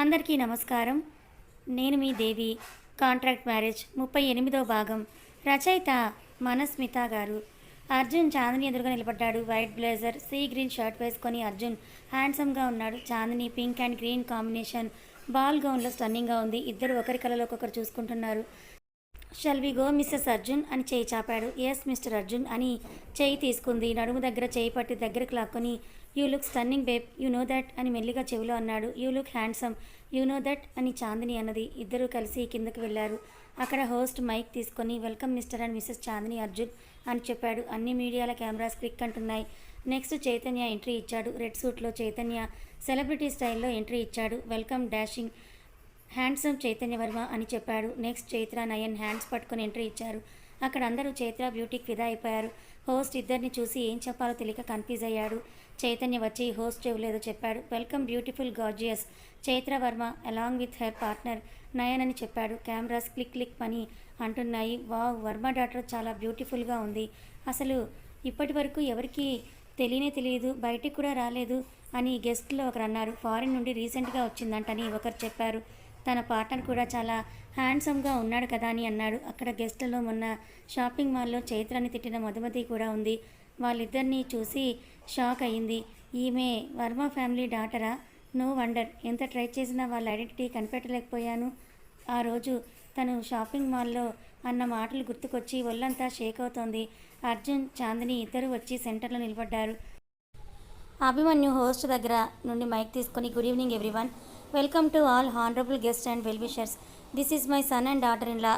అందరికీ నమస్కారం. నేను మీ దేవి కాంట్రాక్ట్ మ్యారేజ్ ముప్పై ఎనిమిదో భాగం రచయిత మనస్మిత గారు. అర్జున్ చాందిని ఎదురుగా నిలబడ్డాడు. White blazer sea green shirt వేసుకొని అర్జున్ హ్యాండ్సమ్గా ఉన్నాడు. Chandini pink and green combination ball గౌన్లో స్టన్నింగ్గా ఉంది. ఇద్దరు ఒకరి కళలో ఒకరు చూసుకుంటున్నారు. Shall we go Mrs Arjun అని చేయి చాపాడు. ఎస్ మిస్టర్ అర్జున్ అని చేయి తీసుకుంది. నడుము దగ్గర చేయి పట్టి దగ్గరకు లాక్కొని you look stunning babe you know that అని మెల్లిగా చెవిలో అన్నాడు. You look handsome you know that అని చాందిని అన్నది. ఇద్దరూ కలిసి కిందకు వెళ్ళారు. అక్కడ హోస్ట్ మైక్ తీసుకొని welcome Mr and Mrs Chandini Arjun అని చెప్పాడు. అన్ని మీడియాల కెమెరాస్ క్లిక్ అంటున్నాయి. నెక్స్ట్ చైతన్య ఎంట్రీ ఇచ్చాడు. రెడ్ సూట్లో చైతన్య సెలబ్రిటీ స్టైల్లో ఎంట్రీ ఇచ్చాడు. Welcome dashing handsome Chaitanya Varma అని చెప్పాడు. నెక్స్ట్ చైత్ర నయన్ హ్యాండ్స్ పట్టుకొని ఎంట్రీ ఇచ్చారు. అక్కడ అందరూ చైత్ర బ్యూటీకి ఫిదా అయిపోయారు. హోస్ట్ ఇద్దరిని చూసి ఏం చెప్పాలో తెలియక కన్ఫ్యూజ్ అయ్యాడు. చైతన్య వచ్చి హోస్ట్ చెవులేదో చెప్పాడు. Welcome beautiful gorgeous. Chaitra Varma along with her partner Nayan అని చెప్పాడు. కెమెరాస్ క్లిక్ క్లిక్ అని అంటున్నాయి. వావ్ వర్మ డాటర్ చాలా బ్యూటిఫుల్గా ఉంది. అసలు ఇప్పటి వరకు ఎవరికి తెలియనే తెలియదు బయటికి కూడా రాలేదు అని గెస్ట్లో ఒకరు అన్నారు. ఫారిన్ నుండి రీసెంట్గా వచ్చిందంటని ఒకరు చెప్పారు. తన పార్ట్నర్ కూడా చాలా హ్యాండ్సమ్గా ఉన్నాడు కదా అని అన్నాడు. అక్కడ గెస్ట్లలో మొన్న షాపింగ్ మాల్లో చైత్రాన్ని తిట్టిన మధుమతి కూడా ఉంది. వాళ్ళిద్దరినీ చూసి షాక్ అయ్యింది ఈమె వర్మ ఫ్యామిలీ డాటరా? No wonder. ఎంత ట్రై చేసినా వాళ్ళ ఐడెంటిటీ కనిపెట్టలేకపోయాను. ఆ రోజు తను షాపింగ్ మాల్లో అన్న మాటలు గుర్తుకొచ్చి ఒళ్ళంతా షేక్ అవుతోంది. అర్జున్ చాందిని ఇద్దరు వచ్చి సెంటర్లో నిలబడ్డారు. అభిమన్యు హోస్ట్ దగ్గర నుండి మైక్ తీసుకొని good evening everyone. Welcome to all honourable guest and well-wishers this is my son and daughter in law.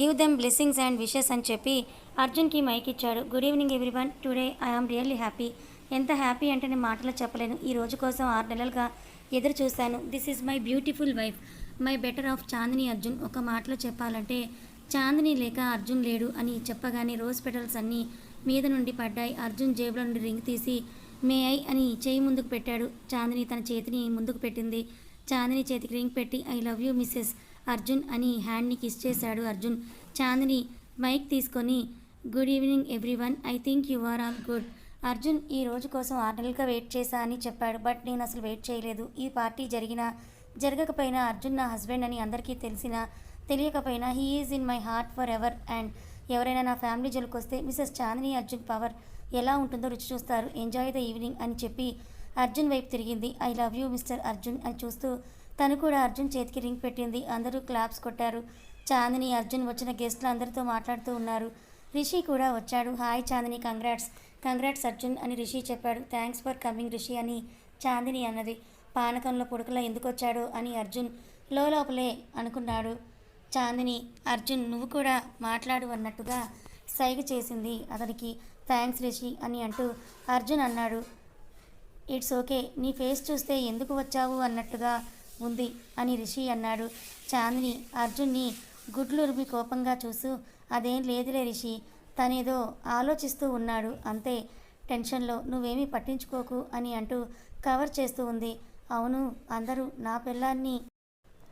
Give them blessings and wishes అని చెప్పి అర్జున్కి మైక్ ఇచ్చాడు. Good evening everyone. Today I am really happy. ఎంత happy అంటే నేను మాటలో చెప్పలేను. ఈ రోజు కోసం ఆరు నెలలుగా ఎదురు చూశాను. This is my beautiful wife. My better half Chandini Arjun. ఒక మాటలో చెప్పాలంటే చాందిని లేక అర్జున్ లేడు అని చెప్పగానే రోజ్ పెటల్స్ అన్నీ మీద నుండి పడ్డాయి. అర్జున్ జేబులో నుండి రింగ్ తీసి మే ఐ అని చేయి ముందుకు పెట్టాడు. చాందిని తన చేతిని ముందుకు పెట్టింది. చాందిని చేతికి రింగ్ పెట్టి I love you Mrs Arjun అని హ్యాండ్ని కిస్ చేశాడు అర్జున్. చాందిని మైక్ తీసుకొని good evening everyone I think you are all good Arjun ఈ రోజు కోసం ఆరు నెలలుగా వెయిట్ చేశా అని చెప్పాడు బట్ నేను అసలు వెయిట్ చేయలేదు. ఈ పార్టీ జరిగినా జరగకపోయినా అర్జున్ నా హస్బెండ్ అని అందరికీ తెలిసినా తెలియకపోయినా he is in my heart forever and ఎవరైనా నా ఫ్యామిలీ జోలికి వస్తే మిస్సెస్ చాందిని అర్జున్ పవర్ ఎలా ఉంటుందో రుచి చూస్తారు. ఎంజాయ్ ద ఈవినింగ్ అని చెప్పి అర్జున్ వైపు తిరిగింది. I love you Mr Arjun అని చూస్తూ తను కూడా అర్జున్ చేతికి రింగ్ పెట్టింది. అందరూ క్లాప్స్ కొట్టారు. చాందిని అర్జున్ వచ్చిన గెస్ట్లు అందరితో మాట్లాడుతూ ఉన్నారు. రిషి కూడా వచ్చాడు. Hi Chandini congrats. Congrats Arjun అని రిషి చెప్పాడు. థ్యాంక్స్ ఫర్ కమింగ్ రిషి అని చాందిని అన్నది. పానకంలో పుడకలా ఎందుకు వచ్చాడో అని అర్జున్ లోపలే అనుకున్నాడు. చాందిని అర్జున్ నువ్వు కూడా మాట్లాడు అన్నట్టుగా సైగ చేసింది అతనికి. థ్యాంక్స్ రిషి అని అంటూ అర్జున్ అన్నాడు. ఇట్స్ ఓకే నీ ఫేస్ చూస్తే ఎందుకు వచ్చావు అన్నట్టుగా ఉంది అని రిషి అన్నాడు. చాందిని అర్జున్ని గుడ్లురిమి కోపంగా చూస్తూ అదేం లేదులే రిషి. తనేదో ఆలోచిస్తూ ఉన్నాడు. అంతే. టెన్షన్లో నువ్వేమీ పట్టించుకోకు అని అంటూ కవర్ చేస్తూ ఉంది. అవును అందరూ నా పిల్లాన్ని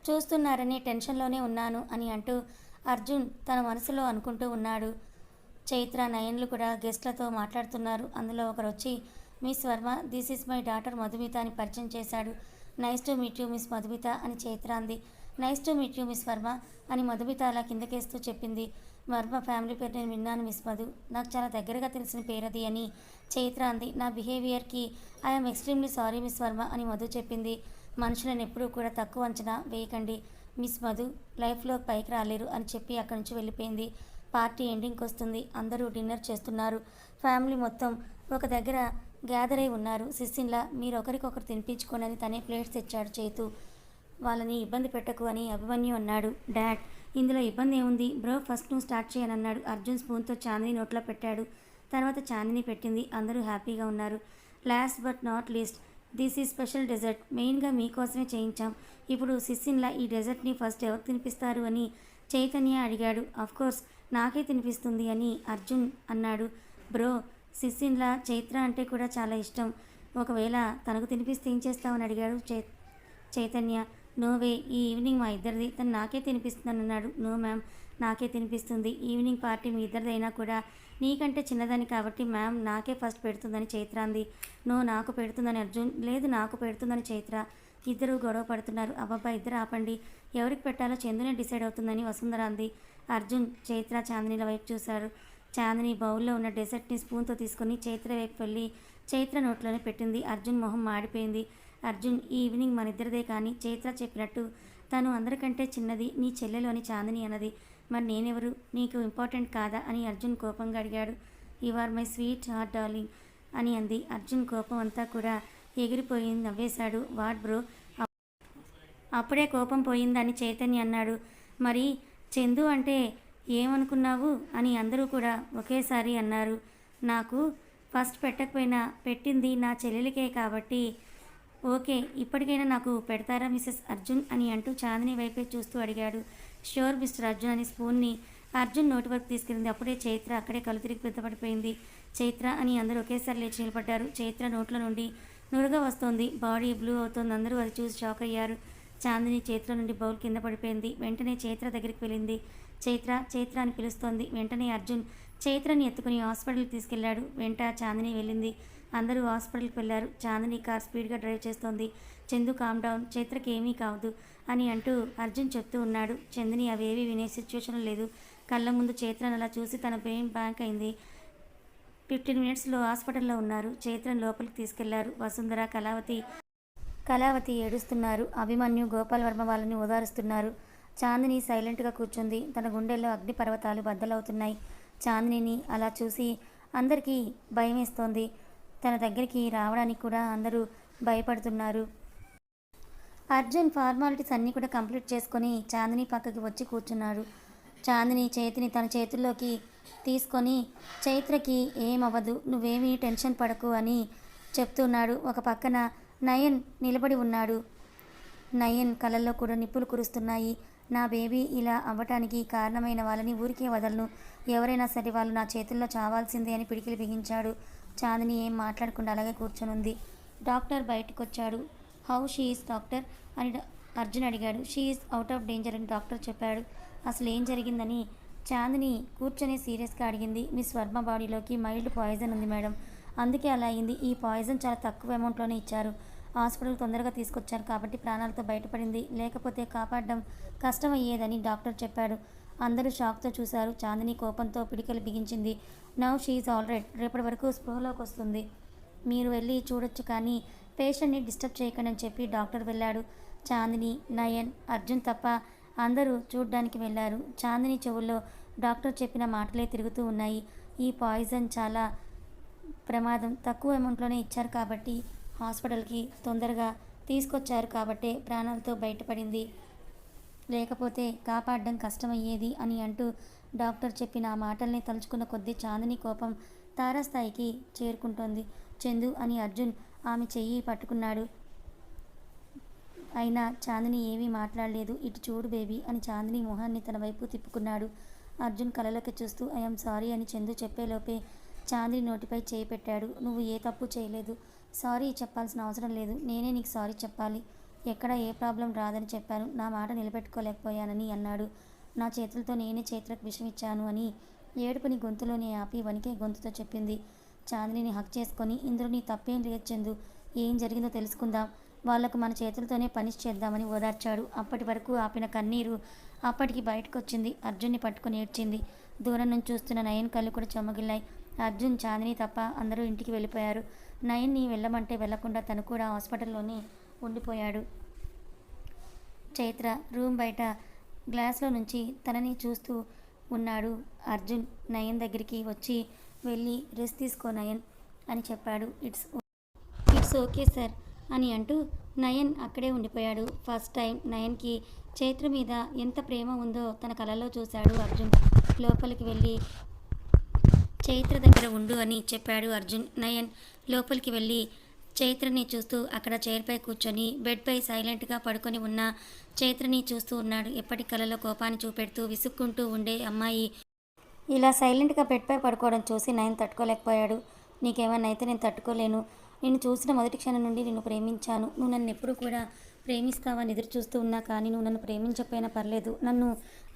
చూస్తున్నారని టెన్షన్లోనే ఉన్నాను అని అంటూ అర్జున్ తన మనసులో అనుకుంటూ ఉన్నాడు. చైత్ర నయన్లు కూడా గెస్ట్లతో మాట్లాడుతున్నారు. అందులో ఒకరు వచ్చి Miss Varma this is my daughter Madhumita అని పరిచయం చేశాడు. Nice to meet you Miss Madhumita అని చైత్ర అంది. Nice to meet you Miss Varma అని మధుమిత అలా కిందకేస్తూ చెప్పింది. వర్మ ఫ్యామిలీ పేరు నేను విన్నాను మిస్ మధు. నాకు చాలా దగ్గరగా తెలిసిన పేరది అని చైత్ర అంది. నా బిహేవియర్కి I'm extremely sorry Miss Varma అని మధు చెప్పింది. మనుషులను ఎప్పుడూ కూడా తక్కువ అంచనా వేయకండి. మిస్ మధు లైఫ్లో పైకి రాలేరు అని చెప్పి అక్కడి నుంచి వెళ్ళిపోయింది. పార్టీ ఎండింగ్కి వస్తుంది అందరూ డిన్నర్ చేస్తున్నారు. ఫ్యామిలీ మొత్తం ఒక దగ్గర గ్యాదర్ అయి ఉన్నారు. సిస్సిన్లా మీరు ఒకరికొకరు తినిపించుకోనని తనే ప్లేట్స్ తెచ్చాడు చేతు. వాళ్ళని ఇబ్బంది పెట్టకు అని అభిమన్యు అన్నాడు. డాడ్ ఇందులో ఇబ్బంది ఏముంది? బ్రో ఫస్ట్ నువ్వు స్టార్ట్ చేయనన్నాడు. అర్జున్ స్పూన్తో చాందిని నోట్లో పెట్టాడు. తర్వాత చాందిని పెట్టింది. అందరూ హ్యాపీగా ఉన్నారు. Last but not least this ఈ స్పెషల్ డెజర్ట్ మెయిన్గా మీకోసమే చేయించాం. ఇప్పుడు సిస్సిన్లా ఈ డెజర్ట్ని ఫస్ట్ ఎవరు తినిపిస్తారు అని చైతన్య అడిగాడు. కోర్స్ నాకే తినిపిస్తుంది అని అర్జున్ అన్నాడు. బ్రో సిస్సిన్లా చైత్ర అంటే కూడా చాలా ఇష్టం. ఒకవేళ తనకు తినిపిస్తే ఏం చేస్తామని అడిగాడు చై చైతన్య. నో వే ఈ ఈవినింగ్ మా ఇద్దరిది. తను నాకే తినిపిస్తుందని అన్నాడు నో మ్యామ్ నాకే తినిపిస్తుంది. ఈవినింగ్ పార్టీ మీ ఇద్దరిదైనా కూడా నీకంటే చిన్నదని కాబట్టి మ్యామ్ నాకే ఫస్ట్ పెడుతుందని చైత్ర అంది నో నాకు పెడుతుందని అర్జున్ లేదు నాకు పెడుతుందని చైత్ర. ఇద్దరు గొడవ పడుతున్నారు. అబ్బాబ్బా ఇద్దరు ఆపండి. ఎవరికి పెట్టాలో చందునే డిసైడ్ అవుతుందని వసుంధర అంది అర్జున్ చైత్ర చాందినీల వైపు చూశారు. చాందిని బౌల్లో ఉన్న డెసర్ట్ని స్పూన్తో తీసుకుని చైత్ర వైపు వెళ్ళి చైత్ర నోట్లోనే పెట్టింది. అర్జున్ మొహం మాడిపోయింది. అర్జున్ ఈ ఈవినింగ్ మన ఇద్దరిదే కానీ చైత్ర చెప్పినట్టు తను అందరికంటే చిన్నది నీ చెల్లెలు అని చాందిని అన్నది. మరి నేనెవరు? నీకు ఇంపార్టెంట్ కాదా? అని అర్జున్ కోపంగా అడిగాడు. You are my sweetheart darling అని అంది. అర్జున్ కోపం అంతా కూడా ఎగిరిపోయింది నవ్వేశాడు. What bro? అప్పుడే కోపం పోయిందని చైతన్య అన్నాడు. మరి చందు అంటే ఏమనుకున్నావు? అని అందరూ కూడా ఒకేసారి అన్నారు. నాకు ఫస్ట్ పెట్టకపోయినా పెట్టింది నా చెల్లెలికే కాబట్టి ఓకే ఇప్పటికైనా నాకు పెడతారా మిస్సెస్ అర్జున్ అని అంటూ చాందిని వైపే చూస్తూ అడిగాడు. షోర్ మిస్టర్ అర్జున్ అని స్పూన్ని అర్జున్ నోటి వరకు తీసుకెళ్ళింది. అప్పుడే చైత్ర అక్కడే కలుతిరిగి తిరిగి పెద్దపడిపోయింది. చైత్ర అని అందరూ ఒకేసారి లేచి నిలబడ్డారు చైత్ర నోట్ల నుండి నురుగా వస్తోంది. బాడీ బ్లూ అవుతోంది. అందరూ అది చూసి షాక్ అయ్యారు. చాందిని చేతుల నుండి బౌల్ కింద పడిపోయింది. వెంటనే చైత్ర దగ్గరికి వెళ్ళింది. చైత్ర చైత్ర అని పిలుస్తోంది. వెంటనే అర్జున్ చైత్రని ఎత్తుకుని హాస్పిటల్కి తీసుకెళ్ళాడు వెంట చాందిని వెళ్ళింది. అందరూ హాస్పిటల్కి వెళ్ళారు. చాందిని కార్ స్పీడ్గా డ్రైవ్ చేస్తోంది. Chandu calm down. చైత్రకి ఏమీ కావద్దు అని అంటూ అర్జున్ చెప్తూ ఉన్నాడు. చందిని అవేవీ వినే సిచ్యువేషన్ లేదు. కళ్ళ ముందు చైత్రను అలా చూసి తన బ్రెయిన్ బ్యాంక్ అయింది. ఫిఫ్టీన్ మినిట్స్లో హాస్పిటల్లో ఉన్నారు. చైత్రను లోపలికి తీసుకెళ్ళారు. వసుంధర కళావతి కళావతి ఏడుస్తున్నారు. అభిమన్యు గోపాల్ వర్మ వాళ్ళని ఓదారుస్తున్నారు. చాందిని సైలెంట్గా కూర్చుంది. తన గుండెల్లో అగ్నిపర్వతాలు బద్దలవుతున్నాయి. చాందినిని అలా చూసి అందరికీ భయమేస్తోంది. తన దగ్గరికి రావడానికి కూడా అందరూ భయపడుతున్నారు. అర్జున్ ఫార్మాలిటీస్ అన్నీ కూడా కంప్లీట్ చేసుకొని చాందిని పక్కకి వచ్చి కూర్చున్నాడు. చాందిని చేతిని తన చేతుల్లోకి తీసుకొని చైత్రకి ఏమవ్వదు నువ్వేమీ టెన్షన్ పడకు అని చెప్తున్నాడు. ఒక పక్కన నయన్ నిలబడి ఉన్నాడు. నయన్ కళ్ళల్లో కూడా నిప్పులు కురుస్తున్నాయి. నా బేబీ ఇలా అవ్వటానికి కారణమైన వాళ్ళని ఊరికే వదలను. ఎవరైనా సరే వాళ్ళు నా చేతుల్లో చావాల్సిందే అని పిడికిలు బిగించాడు. చాందిని ఏం మాట్లాడకుండా అలాగే కూర్చొనుంది డాక్టర్ బయటకు వచ్చాడు హౌ షీఈస్ డాక్టర్? అని అర్జున్ అడిగాడు. షీఈస్ అవుట్ ఆఫ్ డేంజర్ అని డాక్టర్ చెప్పాడు. అసలు ఏం జరిగిందని? చాందిని కూర్చొని సీరియస్గా అడిగింది. మీ స్వర్మ బాడీలోకి మైల్డ్ పాయిజన్ ఉంది మేడం. అందుకే అలా అయింది. ఈ పాయిజన్ చాలా తక్కువ అమౌంట్లోనే ఇచ్చారు. హాస్పిటల్ తొందరగా తీసుకొచ్చారు కాబట్టి ప్రాణాలతో బయటపడింది. లేకపోతే కాపాడడం కష్టం అయ్యేదని డాక్టర్ చెప్పాడు. అందరూ షాక్తో చూశారు. చాందిని కోపంతో పిడికలు బిగించింది. Now she's all right. రేపటి వరకు స్పృహలోకి వస్తుంది. మీరు వెళ్ళి చూడొచ్చు కానీ పేషెంట్ని డిస్టర్బ్ చేయకండి అని చెప్పి డాక్టర్ వెళ్ళాడు. చాందిని నయన్ అర్జున్ తప్ప అందరూ చూడ్డానికి వెళ్ళారు. చాందిని చెవుల్లో డాక్టర్ చెప్పిన మాటలే తిరుగుతూ ఉన్నాయి. ఈ పాయిజన్ చాలా ప్రమాదం. తక్కువ అమౌంట్లోనే ఇచ్చారు కాబట్టి హాస్పిటల్కి తొందరగా తీసుకొచ్చారు కాబట్టే ప్రాణాలతో బయటపడింది. లేకపోతే కాపాడడం కష్టమయ్యేది అని అంటూ డాక్టర్ చెప్పిన ఆ మాటల్ని తలుచుకున్న కొద్దీ చాందిని కోపం తారాస్థాయికి చేరుకుంటోంది. చందు అని అర్జున్ ఆమె చెయ్యి పట్టుకున్నాడు. అయినా చాందిని ఏమీ మాట్లాడలేదు. ఇటు చూడు బేబీ అని చాందిని మొహాన్ని తన వైపు తిప్పుకున్నాడు. అర్జున్ కలలోకి చూస్తూ ఐఎమ్ సారీ అని చందు చెప్పేలోపే చాందిని నోటిపై చేయి పెట్టాడు. నువ్వు ఏ తప్పు చేయలేదు. సారీ చెప్పాల్సిన అవసరం లేదు. నేనే నీకు సారీ చెప్పాలి. ఎక్కడ ఏ ప్రాబ్లం రాదని చెప్పాను నా మాట నిలబెట్టుకోలేకపోయానని అన్నాడు. నా చేతులతో నేనే చేతులకు విషం ఇచ్చాను అని ఏడుపుని గొంతులోనే ఆపి వణికే గొంతుతో చెప్పింది. చాందిని హక్ చేసుకొని ఇందులో నీ తప్పేం లేదు చందు ఏం జరిగిందో తెలుసుకుందాం. వాళ్ళకు మన చేతులతోనే పనిష్ చేద్దామని ఓదార్చాడు. అప్పటి వరకు ఆపిన కన్నీరు అప్పటికి బయటకు వచ్చింది అర్జున్ని పట్టుకుని ఏడ్చింది. దూరం నుంచి చూస్తున్న నయన్ కళ్ళు కూడా చెమ్మగిల్లాయి అర్జున్ చాందిని తప్ప అందరూ ఇంటికి వెళ్ళిపోయారు. నయన్ని వెళ్ళమంటే వెళ్ళకుండా తను కూడా హాస్పిటల్లోనే ఉండిపోయాడు. చైత్ర రూమ్ బయట గ్లాస్లో నుంచి తనని చూస్తూ ఉన్నాడు. అర్జున్ నయన్ దగ్గరికి వచ్చి వెళ్ళి రెస్ట్ తీసుకో నయన్ అని చెప్పాడు. ఇట్స్ ఇట్స్ ఓకే సార్ అని అంటూ నయన్ అక్కడే ఉండిపోయాడు. ఫస్ట్ టైం నయన్కి చైత్ర మీద ఎంత ప్రేమ ఉందో తన కలలో చూశాడు అర్జున్. లోపలికి వెళ్ళి చైత్ర దగ్గర ఉండు అని చెప్పాడు అర్జున్. నయన్ లోపలికి వెళ్ళి చైత్రని చూస్తూ అక్కడ చైర్పై కూర్చొని బెడ్పై సైలెంట్గా పడుకొని ఉన్న చైత్రని చూస్తూ ఉన్నాడు. ఎప్పటి కలలో కోపాన్ని చూపెడుతూ విసుక్కుంటూ ఉండే అమ్మాయి ఇలా సైలెంట్గా బెడ్పై పడుకోవడం చూసి నయన్ తట్టుకోలేకపోయాడు. నీకేమన్నా అయితే నేను తట్టుకోలేను. నేను చూసిన మొదటి క్షణం నుండి నిన్ను ప్రేమించాను. నువ్వు నన్ను ఎప్పుడు కూడా ప్రేమిస్తావని ఎదురు చూస్తూ ఉన్నా కానీ నువ్వు నన్ను ప్రేమించకపోయినా పర్లేదు. నన్ను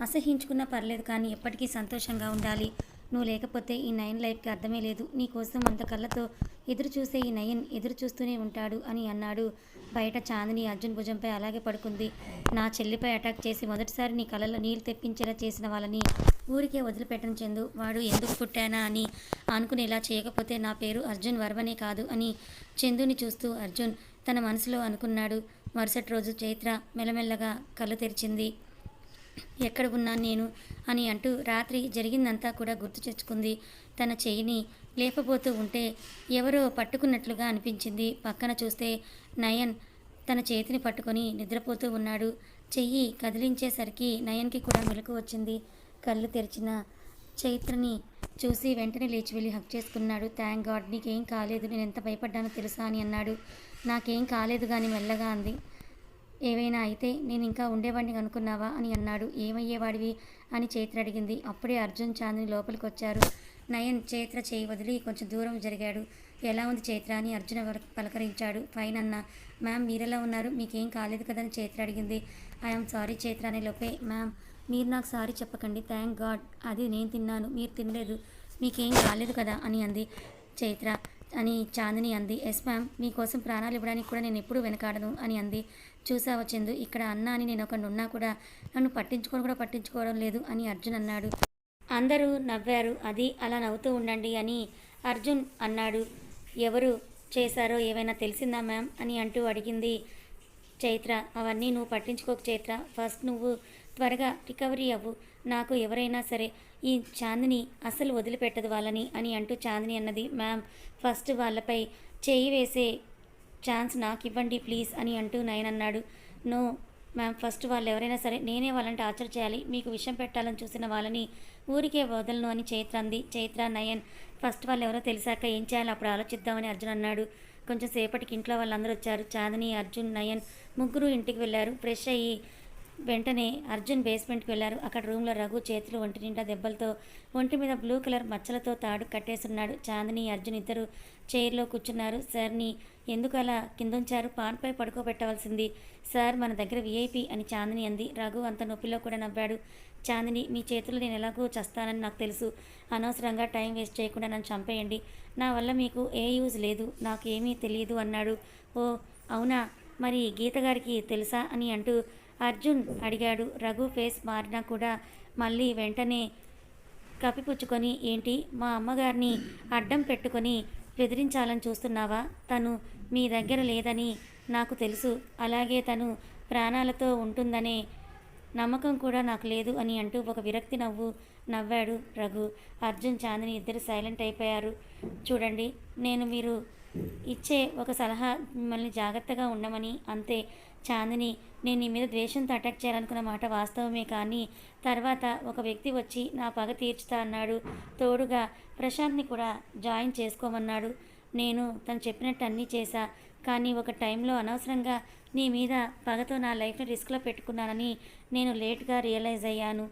అసహించుకున్నా పర్లేదు కానీ ఎప్పటికీ సంతోషంగా ఉండాలి. నువ్వు లేకపోతే ఈ నయన్ లైఫ్కి అర్థమే లేదు. నీకోసం అంత కళ్ళతో ఎదురు చూసే ఈ నయన్ ఎదురు చూస్తూనే ఉంటాడు అని అన్నాడు. బయట చాందిని అర్జున్ భుజంపై అలాగే పడుకుంది. నా చెల్లిపై అటాక్ చేసి మొదటిసారి నీ కళ్ళలో నీళ్ళు తెప్పించేలా చేసిన వాళ్ళని ఊరికే వదిలిపెట్టను చెందు. వాడు ఎందుకు పుట్టానా అని అనుకునేలా చేయకపోతే నా పేరు అర్జున్ వర్మనే కాదు అని చందుని చూస్తూ అర్జున్ తన మనసులో అనుకున్నాడు. మరుసటి రోజు చైత్ర మెల్లమెల్లగా కళ్ళు తెరిచింది. ఎక్కడ ఉన్నాను నేను అని అంటూ రాత్రి జరిగిందంతా కూడా గుర్తు తెచ్చుకుంది. తన చెయ్యిని లేపబోతూ ఉంటే ఎవరో పట్టుకున్నట్లుగా అనిపించింది. పక్కన చూస్తే నయన్ తన చేతిని పట్టుకొని నిద్రపోతూ ఉన్నాడు. చెయ్యి కదిలించేసరికి నయన్కి కూడా మెలకు వచ్చింది. కళ్ళు తెరిచిన చైత్రని చూసి వెంటనే లేచి వెళ్ళి హక్ చేసుకున్నాడు. థ్యాంక్ గాడ్ నీకేం కాలేదు. నేను ఎంత భయపడ్డానో తెలుసా? అని అన్నాడు. నాకేం కాలేదు కానీ మెల్లగా అంది. ఏవైనా అయితే నేను ఇంకా ఉండేవాడిని అనుకున్నావా అని అన్నాడు. ఏమయ్యేవాడివి? అని చైత్ర అడిగింది. అప్పుడే అర్జున్ చాందిని లోపలికి వచ్చారు నయన్ చైత్ర చేయి వదిలి కొంచెం దూరం జరిగాడు. ఎలా ఉంది చైత్ర అని అర్జున పల- పలకరించాడు. ఫైన్ అన్న. మ్యామ్ మీరెలా ఉన్నారు? మీకేం కాలేదు కదని చైత్ర అడిగింది. ఐఎమ్ సారీ చైత్ర అనే లోపే. మ్యామ్ మీరు నాకు సారీ చెప్పకండి. Thank God. అది నేను తిన్నాను. మీరు తినలేదు. మీకేం కాలేదు కదా అని అంది చైత్ర అని చాందిని అంది. ఎస్ మ్యామ్ మీకోసం ప్రాణాలు ఇవ్వడానికి కూడా నేను ఎప్పుడూ వెనకాడను అని అంది. చూసావా చందు? ఇక్కడ అన్న అని నేను ఒకడు ఉన్నా కూడా నన్ను పట్టించుకొని కూడా పట్టించుకోవడం లేదు అని అర్జున్ అన్నాడు. అందరూ నవ్వారు. అది అలా నవ్వుతూ ఉండండి అని అర్జున్ అన్నాడు. ఎవరు చేశారో ఏమైనా తెలిసిందా మ్యామ్? అని అంటూ అడిగింది చైత్ర. అవన్నీ నువ్వు పట్టించుకోకు చైత్ర. ఫస్ట్ నువ్వు త్వరగా రికవరీ అవ్వు. నాకు ఎవరైనా సరే ఈ చాందిని అసలు వదిలిపెట్టదు వాళ్ళని అని అంటూ చాందిని అన్నది. మ్యామ్ ఫస్ట్ వాళ్ళపై చేయి వేసే ఛాన్స్ నాకు ఇవ్వండి ప్లీజ్ అని అంటూ నయన్ అన్నాడు. నో మ్యామ్ ఫస్ట్ వాళ్ళు ఎవరైనా సరే నేనే వాళ్ళంటే ఆచర్ చేయాలి. మీకు విషయం పెట్టాలని చూసిన వాళ్ళని ఊరికే వదలను అని చైత్ర అంది. చైత్ర నయన్ ఫస్ట్ వాళ్ళు ఎవరో తెలిసాక ఏం చేయాలి అప్పుడు ఆలోచిద్దామని అర్జున్ అన్నాడు. కొంచెం సేపటికి ఇంట్లో వాళ్ళందరూ వచ్చారు. చాందిని అర్జున్ నయన్ ముగ్గురు ఇంటికి వెళ్ళారు. ఫ్రెష్ అయ్యి వెంటనే అర్జున్ బేస్మెంట్కి వెళ్ళారు. అక్కడ రూమ్లో రఘు చేతులు ఒంటి నిండా దెబ్బలతో ఒంటి మీద బ్లూ కలర్ మచ్చలతో తాడు కట్టేసున్నాడు. చాందని అర్జున్ ఇద్దరు చైర్లో కూర్చున్నారు. సార్ని ఎందుకు అలా కిందుంచారు? పాన్పై పడుకోబెట్టవలసింది. సార్ మన దగ్గర విఐపి అని చాందిని అంది. రఘు అంత నొప్పిలో కూడా నవ్వాడు. చాందిని మీ చేతులు నేను ఎలాగో చస్తానని నాకు తెలుసు. అనవసరంగా టైం వేస్ట్ చేయకుండా నన్ను చంపేయండి. నా వల్ల మీకు ఏ యూజ్ లేదు. నాకు ఏమీ తెలియదు అన్నాడు. ఓ అవునా? మరి గీత గారికి తెలుసా అని అంటూ అర్జున్ అడిగాడు. రఘు ఫేస్ మారినా కూడా మళ్ళీ వెంటనే కప్పిపుచ్చుకొని ఏంటి? మా అమ్మగారిని అడ్డం పెట్టుకొని బెదిరించాలని చూస్తున్నావా? తను మీ దగ్గర లేదని నాకు తెలుసు. అలాగే తను ప్రాణాలతో ఉంటుందనే నమ్మకం కూడా నాకు లేదు అని అంటూ ఒక విరక్తి నవ్వు నవ్వాడు రఘు. అర్జున్ చాందిని ఇద్దరు సైలెంట్ అయిపోయారు. చూడండి నేను మీరు ఇచ్చే ఒక సలహా మిమ్మల్ని జాగ్రత్తగా ఉండమని. అంతే. చాందిని నేను నీ మీద ద్వేషంతో అటాక్ చేయాలనుకున్న మాట వాస్తవమే కానీ తర్వాత ఒక వ్యక్తి వచ్చి నా పగ తీర్చుతా అన్నాడు. తోడుగా ప్రశాంత్ని కూడా జాయిన్ చేసుకోమన్నాడు. నేను తను చెప్పినట్టు అన్నీ చేశా. కానీ ఒక టైంలో అనవసరంగా నీ మీద పగతో నా లైఫ్ని రిస్క్లో పెట్టుకున్నానని నేను లేట్గా రియలైజ్ అయ్యాను.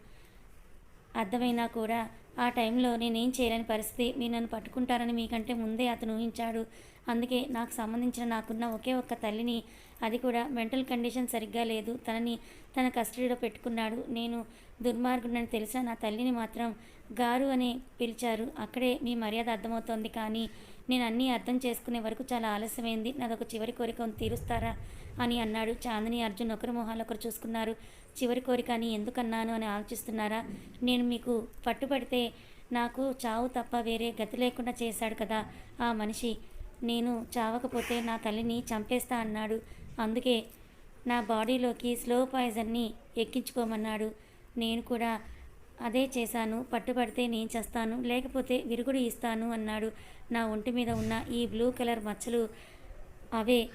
అర్థమైనా కూడా ఆ టైంలో నేనేం చేయలేని పరిస్థితి. మీరు నన్ను పట్టుకుంటారని మీకంటే ముందే అతను ఊహించాడు. అందుకే నాకు సంబంధించిన నాకున్న ఒకే ఒక్క తల్లిని అది కూడా మెంటల్ కండిషన్ సరిగ్గా లేదు. తనని తన కస్టడీలో పెట్టుకున్నాడు. నేను దుర్మార్గుడని తెలిసా నా తల్లిని మాత్రం గారు అని పిలిచారు. అక్కడే మీ మర్యాద అర్థమవుతోంది. కానీ నేను అన్నీ అర్థం చేసుకునే వరకు చాలా ఆలస్యమైంది. నాదొక చివరి కోరిక తీరుస్తారా అని అన్నాడు. చాందిని అర్జున్ ఒకరి మొహాలు ఒకరు చూసుకున్నారు. చివరి కోరిక అని ఎందుకన్నాను అని ఆలోచిస్తున్నారా? నేను మీకు పట్టుబడితే నాకు చావు తప్ప వేరే గతి లేకుండా చేశాడు కదా ఆ మనిషి. నేను చావకపోతే నా తల్లిని చంపేస్తా అన్నాడు. అందుకే నా బాడీలోకి స్లో పాయిజన్ని ఎక్కించుకోమన్నాడు. నేను కూడా అదే చేశాను పట్టుబడితే నేను చేస్తాను లేకపోతే విరుగుడు ఇస్తాను అన్నాడు. నా ఒంటి మీద ఉన్న ఈ బ్లూ కలర్ మచ్చలు అవే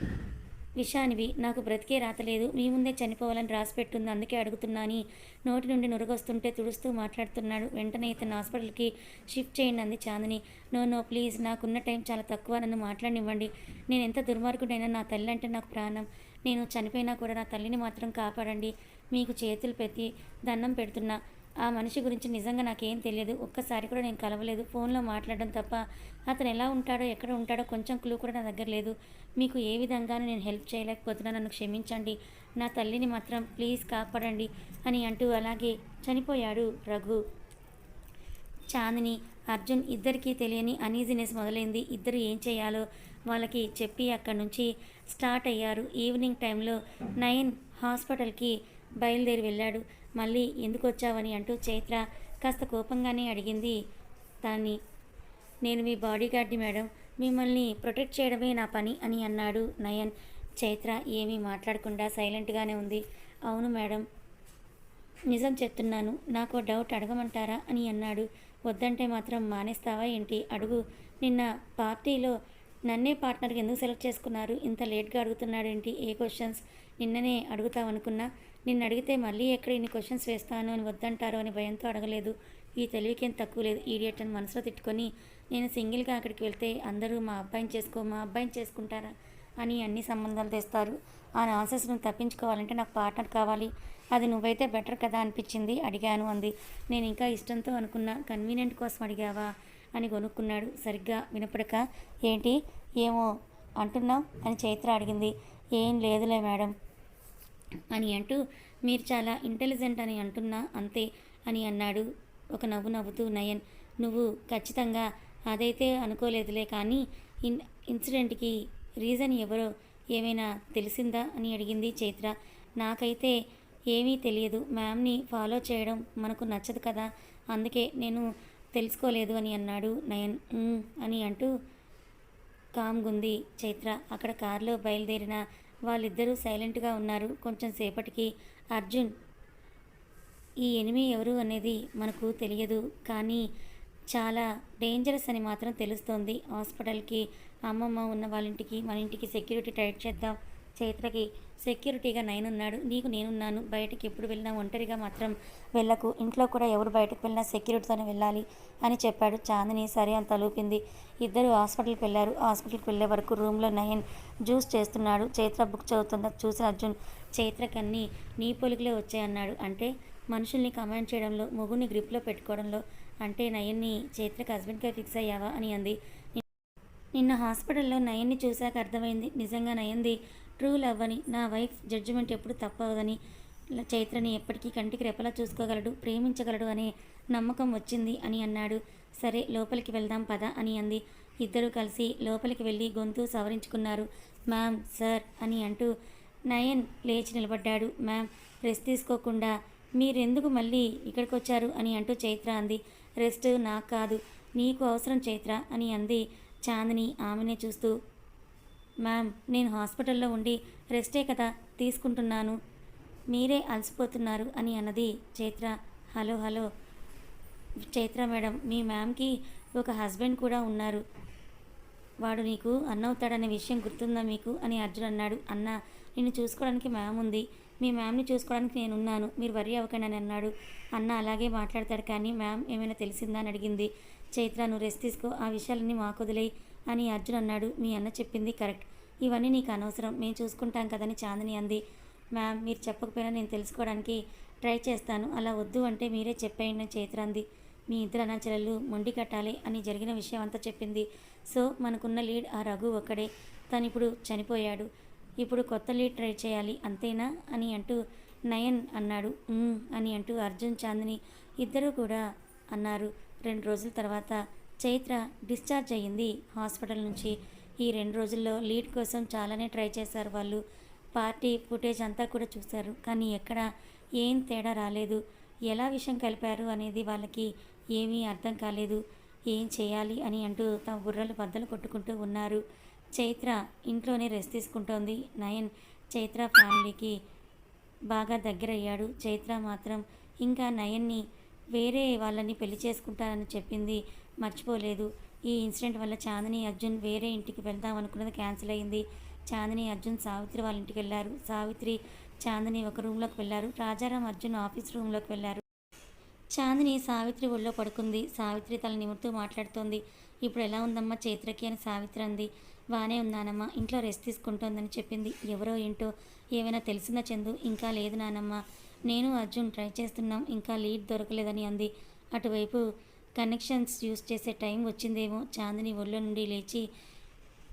విషానివి. నాకు బ్రతికే రాతలేదు మీ ముందే చనిపోవాలని రాసి పెట్టుంది. అందుకే అడుగుతున్నాని. నోటి నుండి నురగొస్తుంటే తుడుస్తూ మాట్లాడుతున్నాడు. వెంటనే ఇతను హాస్పిటల్కి షిఫ్ట్ చేయండి అంది చాందిని. No no please. నాకున్న టైం చాలా తక్కువ. నన్ను మాట్లాడనివ్వండి. నేను ఎంత దుర్మార్గుడైనా నా తల్లి అంటే నాకు ప్రాణం. నేను చనిపోయినా కూడా నా తల్లిని మాత్రం కాపాడండి. మీకు చేతులు పెట్టి దండం పెడుతున్నా. ఆ మనిషి గురించి నిజంగా నాకేం తెలియదు. ఒక్కసారి కూడా నేను కలవలేదు. ఫోన్లో మాట్లాడడం తప్ప అతను ఎలా ఉంటాడో ఎక్కడ ఉంటాడో కొంచెం క్లూ కూడా నా దగ్గర లేదు. మీకు ఏ విధంగానూ నేను హెల్ప్ చేయలేకపోతున్నా. నన్ను క్షమించండి. నా తల్లిని మాత్రం ప్లీజ్ కాపాడండి అని అంటూ అలాగే చనిపోయాడు రఘు. చాందిని అర్జున్ ఇద్దరికీ తెలియని అనీజినెస్ మొదలైంది. ఇద్దరు ఏం చేయాలో వాళ్ళకి చెప్పి అక్కడి నుంచి స్టార్ట్ అయ్యారు. ఈవినింగ్ టైంలో నయన్ హాస్పిటల్కి బయలుదేరి వెళ్ళాడు. మళ్ళీ ఎందుకు వచ్చావని అంటూ చైత్ర కాస్త కోపంగానే అడిగింది. దాన్ని నేను మీ బాడీగార్డ్ని మేడం. మిమ్మల్ని ప్రొటెక్ట్ చేయడమే నా పని అని అన్నాడు నయన్. చైత్ర ఏమీ మాట్లాడకుండా సైలెంట్గానే ఉంది. అవును మేడం నిజం చెప్తున్నాను. నాకు డౌట్ అడగమంటారా అని అన్నాడు. వద్దంటే మాత్రం మానేస్తావా ఏంటి? అడుగు. నిన్న పార్టీలో నన్నే పార్ట్నర్కి ఎందుకు సెలెక్ట్ చేసుకున్నారు? ఇంత లేట్గా అడుగుతున్నాడేంటి? ఏ క్వశ్చన్స్? నిన్ననే అడుగుతావనుకున్నా. నిన్ను అడిగితే మళ్ళీ ఎక్కడ ఇన్ని క్వశ్చన్స్ వేస్తాను అని వద్దంటారో అని భయంతో అడగలేదు. ఈ తెలివికేం తక్కువ లేదు. ఈడియట్ అని మనసులో తిట్టుకొని నేను సింగిల్గా అక్కడికి వెళ్తే అందరూ మా అబ్బాయిని చేసుకో మా అబ్బాయిని చేసుకుంటారా? అని అన్ని సంబంధాలు తెస్తారు. ఆ నాన్సెస్ నువ్వు తప్పించుకోవాలంటే నాకు పార్ట్నర్ కావాలి. అది నువ్వైతే బెటర్ కదా అనిపించింది. అడిగాను అంది. నేను ఇంకా ఇష్టంతో అనుకున్నా. కన్వీనియంట్ కోసం అడిగావా? అని కొనుక్కున్నాడు సరిగ్గా వినపడక ఏంటి? ఏమో అంటున్నావు? అని చైత్ర అడిగింది. ఏం లేదులే మేడం. అని అంటూ మీరు చాలా ఇంటెలిజెంట్ అని అంటున్నా అంతే అని అన్నాడు. ఒక నవ్వు నవ్వుతూ నయన్ నువ్వు ఖచ్చితంగా అదైతే అనుకోలేదులే కానీ ఇన్ ఇన్సిడెంట్కి రీజన్ ఎవరో ఏమైనా తెలిసిందా? అని అడిగింది చైత్ర. నాకైతే ఏమీ తెలియదు. మ్యామ్ని ఫాలో చేయడం మనకు నచ్చదు కదా. అందుకే నేను తెలుసుకోలేదు అని అన్నాడు నయన్. అని అంటూ కామ్గుంది చైత్ర. అక్కడ కారులో బయలుదేరిన వాళ్ళిద్దరూ సైలెంట్గా ఉన్నారు. కొంచెం సేపటికి అర్జున్ ఈ ఎనిమి ఎవరు అనేది మనకు తెలియదు కానీ చాలా డేంజరస్ అని మాత్రం తెలుస్తోంది. హాస్పిటల్కి అమ్మమ్మ ఉన్న వాళ్ళ ఇంటికి మన ఇంటికి సెక్యూరిటీ టైట్ చేద్దాం. చైత్రకి సెక్యూరిటీగా నేనున్నాడు. నీకు నేనున్నాను. బయటకి ఎప్పుడు వెళ్ళినా ఒంటరిగా మాత్రం వెళ్ళకు. ఇంట్లో కూడా ఎవరు బయటకు వెళ్ళినా సెక్యూరిటీతోనే వెళ్ళాలి అని చెప్పాడు చాందిని. సరే అని తలూపింది. ఇద్దరు హాస్పిటల్కి వెళ్ళారు. హాస్పిటల్కి వెళ్ళే వరకు రూమ్లో నయన్ జ్యూస్ చేస్తున్నాడు. చైత్ర బుక్ చదువుతుందా చూసిన అర్జున్ చైత్రకన్నీ నీ పొలికలే వచ్చాయన్నాడు అంటే మనుషుల్ని కమాండ్ చేయడంలో మొగుని గ్రిప్లో పెట్టుకోవడంలో అంటే నయన్ని చైత్రకి హస్బెండ్గా ఫిక్స్ అయ్యావా అని అంది. నిన్న హాస్పిటల్లో నయన్ని చూశాక అర్థమైంది. నిజంగా నయంది ట్రూ లవ్ అని నా వైఫ్ జడ్జిమెంట్ ఎప్పుడు తప్పవదని చైత్రని ఎప్పటికీ కంటికి రెప్పలా చూసుకోగలడు ప్రేమించగలడు అనే నమ్మకం వచ్చింది అని అన్నాడు. సరే లోపలికి వెళ్దాం పద అని అంది. ఇద్దరూ కలిసి లోపలికి వెళ్ళి గొంతు సవరించుకున్నారు. మ్యామ్ సార్ అని అంటూ నయన్ లేచి నిలబడ్డాడు. మ్యామ్ రెస్ట్ తీసుకోకుండా మీరెందుకు మళ్ళీ ఇక్కడికి వచ్చారు అని అంటూ చైత్ర అంది. రెస్ట్ నాకు కాదు నీకు అవసరం చైత్ర అని అంది చాందిని ఆమెనే చూస్తూ. మ్యామ్ నేను హాస్పిటల్లో ఉండి రెస్టే కదా తీసుకుంటున్నాను. మీరే అలసిపోతున్నారు అని అన్నది Chaitra. Hello hello. Chaitra madam మీ మ్యామ్కి ఒక హస్బెండ్ కూడా ఉన్నారు. వాడు నీకు అన్న అవుతాడనే విషయం గుర్తుందా మీకు? అని అర్జున్ అన్నాడు. అన్న నిన్ను చూసుకోవడానికి మ్యామ్ ఉంది. మీ మ్యామ్ని చూసుకోవడానికి నేను ఉన్నాను మీరు వరి అవ్వకండి అని అన్నాడు. అన్న అలాగే మాట్లాడతాడు కానీ మ్యామ్ ఏమైనా తెలిసిందా? అని అడిగింది. చైత్ర నువ్వు రెస్ట్ తీసుకో. ఆ విషయాలన్నీ మాకు వదిలేయి. అని అర్జున్ అన్నాడు. మీ అన్న చెప్పింది కరెక్ట్. ఇవన్నీ నీకు అనవసరం. మేము చూసుకుంటాం కదని చాందని అంది. మ్యామ్ మీరు చెప్పకపోయినా నేను తెలుసుకోవడానికి ట్రై చేస్తాను. అలా వద్దు అంటే మీరే చెప్పేయండి చైత్ర అంది. మీ ఇద్దరు అనాచరలు మొండి కట్టాలి అని జరిగిన విషయం అంతా చెప్పింది. సో మనకున్న లీడ్ ఆ రఘు ఒక్కడే. తను ఇప్పుడు చనిపోయాడు. ఇప్పుడు కొత్త లీడ్ ట్రై చేయాలి అంతేనా? అని అంటూ నయన్ అన్నాడు. అని అంటూ అర్జున్ చాందిని ఇద్దరూ కూడా అన్నారు. రెండు రోజుల తర్వాత చైత్ర డిశ్చార్జ్ అయ్యింది. హాస్పిటల్ నుంచి ఈ రెండు రోజుల్లో లీడ్ కోసం చాలానే ట్రై చేశారు వాళ్ళు. పార్టీ ఫుటేజ్ అంతా కూడా చూశారు. కానీ ఎక్కడ ఏం తేడా రాలేదు. ఎలా విషయం కలిపారు అనేది వాళ్ళకి ఏమీ అర్థం కాలేదు. ఏం చేయాలి అని అంటూ తమ బుర్రలు బద్దలు కొట్టుకుంటూ ఉన్నారు. చైత్ర ఇంట్లోనే రెస్ట్ తీసుకుంటోంది. నయన్ చైత్ర ఫ్యామిలీకి బాగా దగ్గరయ్యాడు. చైత్ర మాత్రం ఇంకా నయన్ని వేరే వాళ్ళని పెళ్ళి చేసుకుంటానని చెప్పింది. మర్చిపోలేదు. ఈ ఇన్సిడెంట్ వల్ల చాందిని అర్జున్ వేరే ఇంటికి వెళ్దాం అనుకున్నది క్యాన్సిల్ అయింది. చాందిని అర్జున్ సావిత్రి వాళ్ళ ఇంటికి వెళ్ళారు. సావిత్రి చాందిని ఒక రూమ్లోకి వెళ్ళారు. రాజారాం అర్జున్ ఆఫీస్ రూమ్లోకి వెళ్ళారు. చాందిని సావిత్రి ఒళ్ళో పడుకుంది. సావిత్రి తల నిమురుతూ మాట్లాడుతోంది. ఇప్పుడు ఎలా ఉందమ్మా చైత్రకి? అని సావిత్రి అంది. బాగానే ఉన్నానమ్మా. ఇంట్లో రెస్ట్ తీసుకుంటోందని చెప్పింది. ఎవరో ఏంటో ఏమైనా తెలిసిందా చందు. ఇంకా లేదు నానమ్మ. నేను అర్జున్ ట్రై చేస్తున్నాం. ఇంకా లీడ్ దొరకలేదని అంది. అటువైపు కనెక్షన్స్ యూస్ చేసే టైం వచ్చిందేమో. చాందిని ఒళ్ళో నుండి లేచి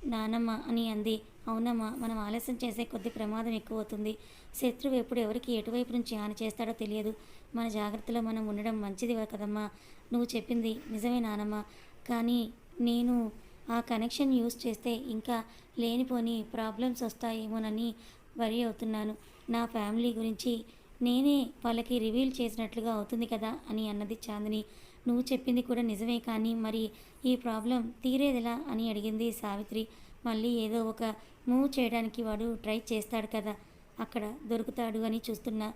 నానమ్మ అని అంది. అవునమ్మా మనం ఆలస్యం చేసే కొద్ది ప్రమాదం ఎక్కువ అవుతుంది శత్రువు ఎప్పుడు ఎవరికి ఎటువైపు నుంచి హాని చేస్తాడో తెలియదు. మన జాగ్రత్తలో మనం ఉండడం మంచిది కదమ్మా. నువ్వు చెప్పింది నిజమే నానమ్మ. కానీ నేను ఆ కనెక్షన్ యూస్ చేస్తే ఇంకా లేనిపోని ప్రాబ్లమ్స్ వస్తాయేమోనని వరి అవుతున్నాను. నా ఫ్యామిలీ గురించి నేనే వాళ్ళకి రివీల్ చేసినట్లుగా అవుతుంది కదా అని అన్నది చాందిని. నువ్వు చెప్పింది కూడా నిజమే కానీ మరి ఈ ప్రాబ్లం తీరేదిలా అని అడిగింది సావిత్రి. మళ్ళీ ఏదో ఒక మూవ్ చేయడానికి వాడు ట్రై చేస్తాడు కదా అక్కడ దొరుకుతాడు అని చూస్తున్నా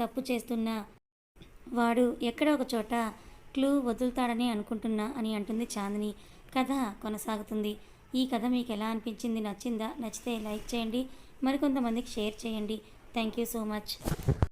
తప్పు చేస్తున్నా వాడు ఎక్కడ ఒక చోట క్లూ వదులుతాడని అనుకుంటున్నా అని అంటుంది చాందిని. కథ కొనసాగుతుంది. ఈ కథ మీకు ఎలా అనిపించింది? నచ్చిందా? నచ్చితే లైక్ చేయండి. మరికొంతమందికి షేర్ చేయండి. Thank you so much.